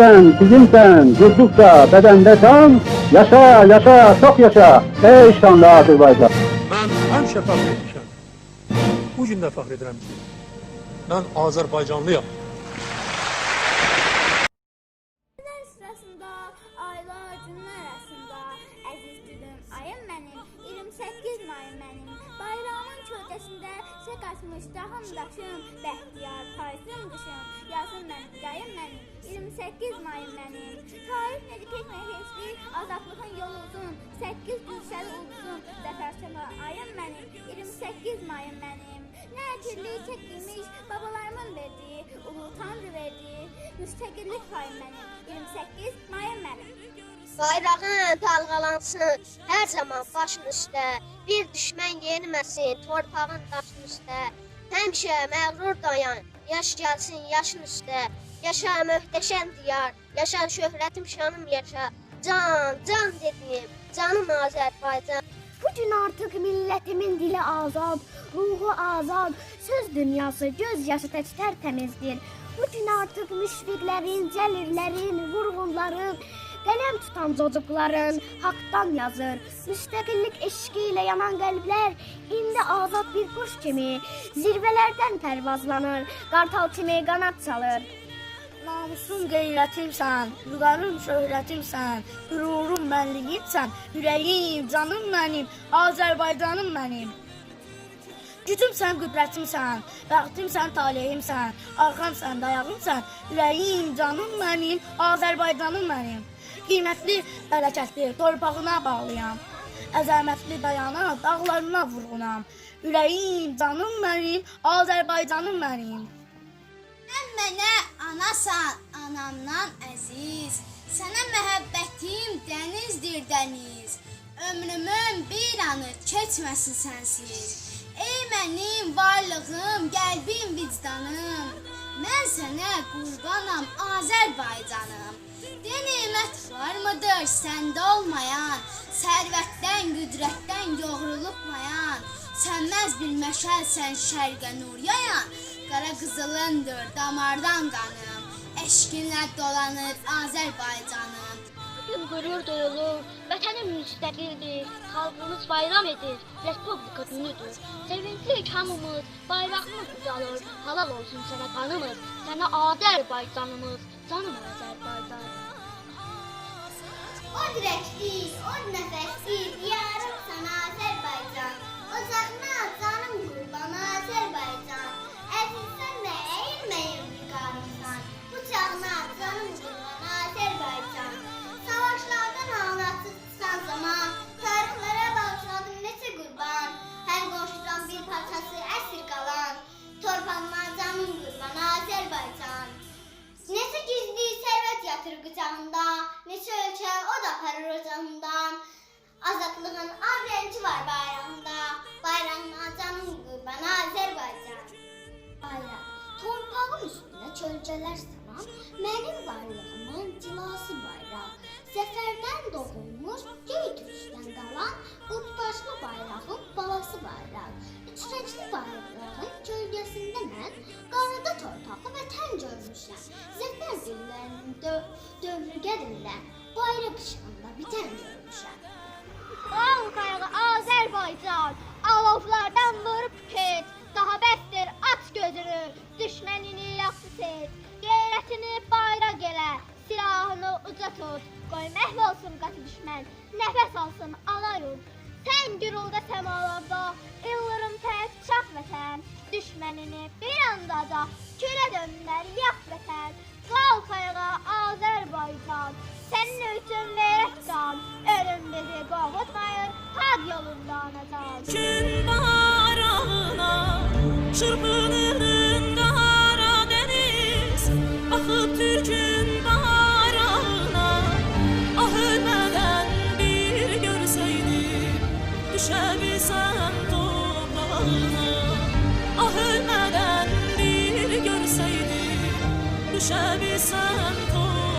sen, bizimsen, durdukça bedende can, yaşa, yaşa, çok yaşa, ey şanlı Azerbaycan. Mən həmişə fəxr etmişəm. Bu fəxr edirəm ki, mən Azərbaycanlıyam. Bayramın kölgəsində Şək açmış dağım daşım Bəxtiyar payızım qışım Yazım mənim, yayım mənim 28 mayım mənim Tarix necə keçmək keçdi? Azadlığın yolu uzun 8 gülşəli ulduzun Zəfər çağı ayım mənim 28 mayım mənim Nə əcirlik çəkilmiş babalarımın verdiyi Ulu tanrı verdiyi Müstəqillik payım mənim 28 mayım mənim. Bayrağın dalğalansın hər zaman başın üstə. Bir düşmən yenməsin torpağın daşın üstə. Həmişə məğrur dayan, yaş gəlsin yaşın üstə. Yaşa möhtəşəm diyar, yaşa şöhrətim şanım yaşa. Can, can dedim, canım Azərbaycan. Bugün artık milletimin dili azad, ruhu azad, söz dünyası gözyaşı tək tərtəmizdir. Bugün artık müşfiqlərin, cəlirlərin, vurğunların, qələm tutan çocukların haqdan yazır. Müstəqillik eşqi ilə yanan qəlblər indi azad bir quş kimi zirvələrdən pərvazlanır, qartal kimi qanad çalır. Namusun qeyrətimsən, vüqarım şöhrətimsən, qürurum mənliyimsən, ürəyim, canım mənim, Azərbaycanım mənim. Gücümsən, qüdrətimsən, bəxtimsən, taleyimsən, arxamsən, dayağımsən, ürəyim, canım mənim, Azərbaycanım mənim. Qiymətli, bərəkətli torpağına bağlıyam. Əzəmətli dayana, dağlarına vurğunam. Ürəyim, canım mənim, Azərbaycanım mənim. Sən mənə anasan, anamdan əziz. Sənə məhəbbətim dənizdir dəniz. Ömrümün bir anı keçməsin sənsiz. Ey mənim varlığım, qəlbim, vicdanım. Mən sənə qurbanam, Azərbaycanım. De varmıdır səndə olmayan, sərvətdən, qüdrətdən yoğrulubmayan, sənməz bir məşəlsən şərqə nur yayan, qara qızılındır damardan qanım, eşqinlə dolanır Azərbaycanım. Bugün gurur duyulur, vətənim müstəqildir, xalqımız bayram edir, Respublika günüdür. Sevinclik hamımız, bayrağımız ucalır, halal olsun sənə qanımız, sənə Azərbaycanımız, canım Azərbaycan. O dirəkdir, o nəfəsdir, diyarım sana Azərbaycan. Ocağına canım qurban Azərbaycan. Əzizsən də əyilməyim vüqarımsan. Bıçağına canım qurban Azərbaycan. Savaşlardan ağlatsız tutan zaman, tarixlərə bağışladım neçə qurban. Hər qonşudan bir parçası əsir qalan, torpağıma canım qurban Azərbaycan. Neçə gizli sərvət yatır qıcağında, neçə ölkə o da aparır ocağından. Azadlığın av rəngi var bayrağında, bayrağına canım qurban Azərbaycan. Bayraq, torpağım üstünə kölgələr salan, mənim varlığımın cilası bayraq. Zəfərdən doğulmuş, göy türkdən qalan, qutbaşlı bayrağın balası bayraq. Üç rəngli bayraqların kölgəsində mən qarada torpağı vətən görmüşəm. Dövrü qədimdə bayraq işığında bitən görmüşəm. Al qayığı Azərbaycan, alovlardan vurub keç, daha bəsdir aç gözünü, düşmənini yaxşı seç, qeyrətini bayraq elə, silahını uca tut, qoy məhv olsun qatı düşmən, nəfəs alsın ana yurt. Sən gürulda səmalarda, ildırım tək çaq vətən, düşmənini bir anda da külə döndər yak vətən. Qalxayra Azərbaycan, sənin üçün verək can, ölüm bizi qorxutmayır, haq yolunda anacan. Gün bayrağına çırpınırın qara dəniz, baxıb türkün bayrağına, ah ölmədən bir görsəydim, düşə bilsəm toprağına.